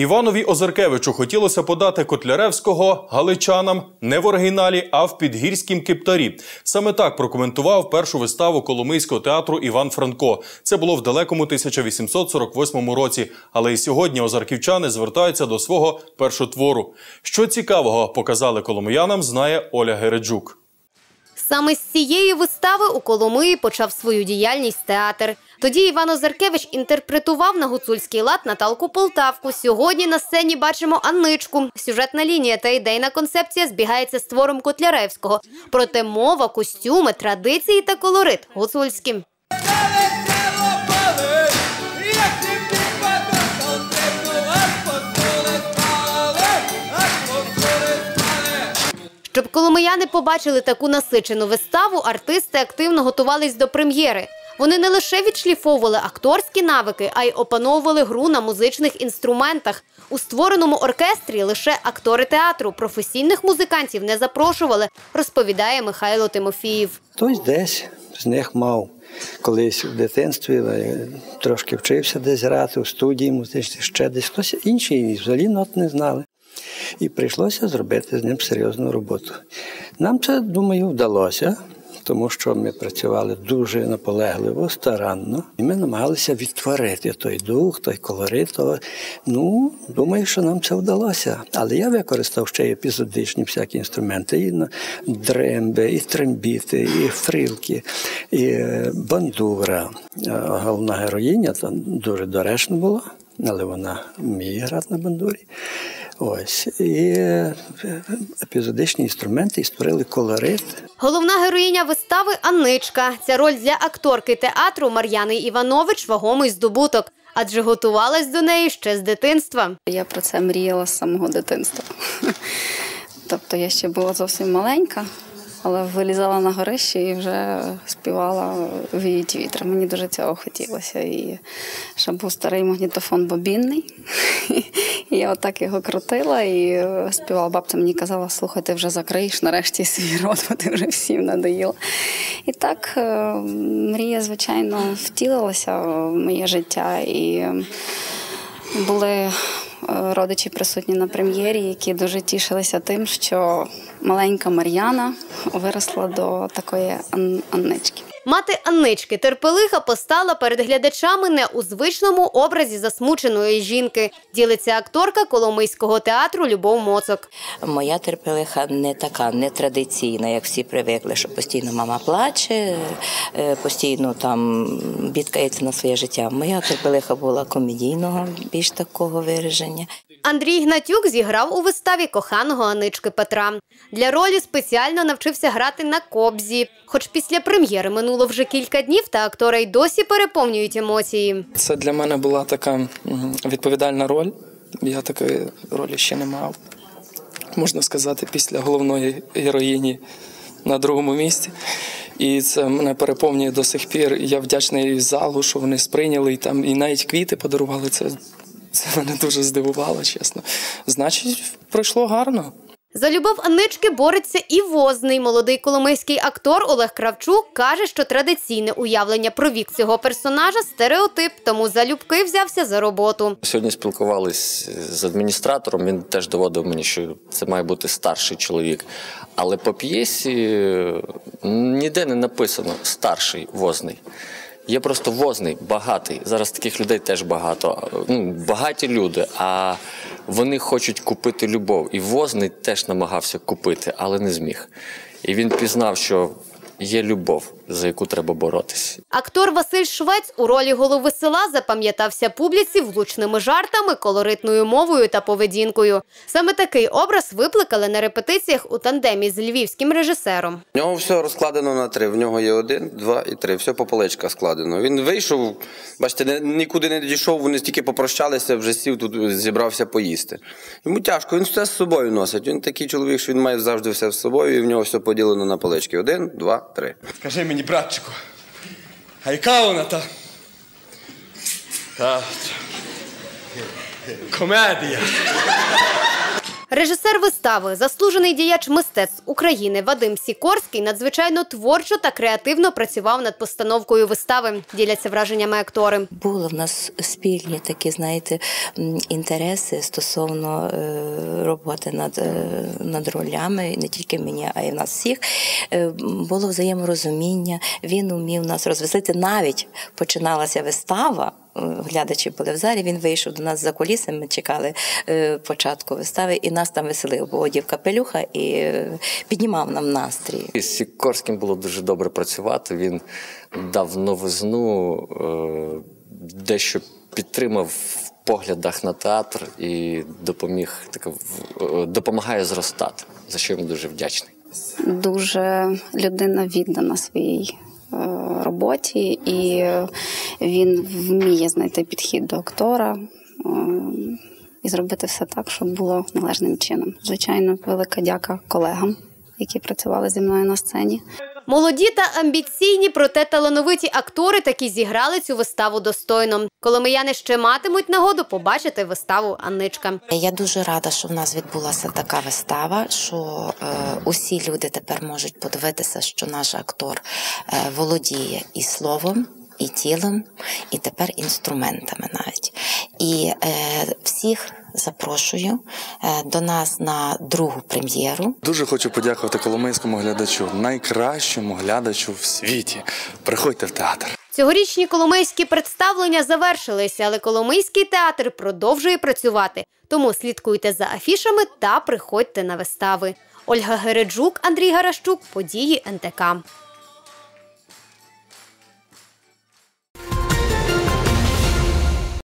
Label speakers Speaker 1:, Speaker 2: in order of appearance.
Speaker 1: Іванові Озеркевичу хотілося подати Котляревського галичанам не в оригіналі, а в підгірськім киптарі. Саме так прокоментував першу виставу Коломийського театру Іван Франко. Це було в далекому 1848 році. Але і сьогодні озарківчани звертаються до свого першотвору. Що цікавого показали коломиянам, знає Оля Гереджук.
Speaker 2: Саме з цієї вистави у Коломиї почав свою діяльність театр. Тоді Іван Озаркевич інтерпретував на гуцульський лад Наталку Полтавку. Сьогодні на сцені бачимо Анничку. Сюжетна лінія та ідейна концепція збігається з твором Котляревського. Проте мова, костюми, традиції та колорит гуцульські. Щоб коломияни побачили таку насичену виставу, артисти активно готувались до прем'єри. Вони не лише відшліфовували акторські навики, а й опановували гру на музичних інструментах. У створеному оркестрі лише актори театру, професійних музикантів не запрошували, розповідає Михайло Тимофіїв.
Speaker 3: Хтось десь з них мав колись в дитинстві, трошки вчився десь грати у студії музичній, ще десь хтось інший взагалі нот не знали. І прийшлося зробити з ним серйозну роботу. Нам це, думаю, вдалося, тому що ми працювали дуже наполегливо, старанно, і ми намагалися відтворити той дух, той колорит. Ну, думаю, що нам це вдалося. Але я використав ще й епізодичні всякі інструменти: і дремби, і трембіти, і фрилки, і е, бандура. Е, Головна героїня там дуже доречно була, але вона вміє грати на бандурі. Ось і е, епізодичні інструменти і створили колорит.
Speaker 2: Головна героїня вистави Анничка. Ця роль для акторки театру Мар'яни Іванович вагомий здобуток, адже готувалась до неї ще з дитинства.
Speaker 4: Я про це мріяла з самого дитинства. Тобто я ще була зовсім маленька, але вилізала на горище і вже співала «Віють вітер. Мені дуже цього хотілося. І ще був старий магнітофон бобінний. Я отак його крутила і е, співала. Бабця мені казала, слухай, ти вже закриєш нарешті свій рот, бо ти вже всім надоїла. І так е, мрія, звичайно, втілилася в моє життя. І були е, родичі присутні на прем'єрі, які дуже тішилися тим, що маленька Мар'яна виросла до такої Аннички.
Speaker 2: Мати Аннички терпелиха постала перед глядачами не у звичному образі засмученої жінки. Ділиться акторка Коломийського театру Любов Моцок.
Speaker 5: Моя терпелиха не така, не традиційна, як всі привикли, що постійно мама плаче, е, постійно там бідкається на своє життя. Моя терпелиха була комедійного, більш такого вираження.
Speaker 2: Андрій Гнатюк зіграв у виставі коханого Анички Петра. Для ролі спеціально навчився грати на кобзі. Хоч після прем'єри минуло вже кілька днів, та актора й досі переповнюють емоції.
Speaker 6: Це для мене була така відповідальна роль. Я такої ролі ще не мав. Можна сказати, після головної героїні на другому місці. І це мене переповнює до сих пір. Я вдячний залу, що вони сприйняли і там і навіть квіти подарували. Це, це мене дуже здивувало, чесно. Значить, пройшло гарно.
Speaker 2: За любов Аннички бореться і возний. Молодий коломийський актор Олег Кравчук каже, що традиційне уявлення про вік цього персонажа стереотип, тому залюбки взявся за роботу.
Speaker 7: Сьогодні спілкувались з адміністратором. Він теж доводив мені, що це має бути старший чоловік. Але по п'єсі ніде не написано старший возний. Є просто возний, багатий. Зараз таких людей теж багато. Ну, багаті люди, а вони хочуть купити любов. І возний теж намагався купити, але не зміг. І він пізнав, що є любов, за яку треба боротися.
Speaker 2: Актор Василь Швець у ролі голови села запам'ятався публіці влучними жартами, колоритною мовою та поведінкою. Саме такий образ викликали на репетиціях у тандемі з львівським режисером.
Speaker 8: В нього все розкладено на три. В нього є один, два і три. Все по поличках складено. Він вийшов, бачите, не- нікуди не дійшов, вони тільки попрощалися, вже сів тут, зібрався поїсти. Йому тяжко, він все з собою носить. Він такий чоловік, що він має завжди все з собою, і в нього все поділено на полички. Один, два, три.
Speaker 9: Скажи мені, братчику, а яка вона та? Та. Комедія.
Speaker 2: Режисер вистави, заслужений діяч мистецтв України Вадим Сікорський надзвичайно творчо та креативно працював над постановкою вистави. Діляться враженнями актори.
Speaker 5: Були в нас спільні такі, знаєте, інтереси стосовно е, роботи над, е, над ролями, не тільки мені, а й в нас всіх. Е, Було взаєморозуміння. Він умів нас розвеселити. Навіть починалася вистава. е, Глядачі були в залі. Він вийшов до нас за кулісами. Ми чекали початку вистави, і нас там веселив, бо одів капелюха і піднімав нам настрій.
Speaker 7: З Сікорським було дуже добре працювати. Він дав новизну, дещо підтримав в поглядах на театр і допоміг таке, в- е, допомагає зростати, за що йому дуже вдячний.
Speaker 4: Дуже людина віддана своїй е, роботі, і він вміє знайти підхід до актора. е, І зробити все так, щоб було належним чином. Звичайно, велика дяка колегам, які працювали зі мною на сцені.
Speaker 2: Молоді та амбіційні, проте талановиті актори таки зіграли цю виставу достойно. Коломияни ще матимуть нагоду побачити виставу Анничка.
Speaker 10: Я дуже рада, що в нас відбулася така вистава, що е, усі люди тепер можуть подивитися, що наш актор е, володіє і словом, і тілом, і тепер інструментами навіть. І е, всіх запрошую е, до нас на другу прем'єру.
Speaker 11: Дуже хочу подякувати коломийському глядачу, найкращому глядачу в світі. Приходьте в театр.
Speaker 2: Цьогорічні коломийські представлення завершилися, але Коломийський театр продовжує працювати. Тому слідкуйте за афішами та приходьте на вистави. Ольга Гереджук, Андрій Гаращук, події НТК.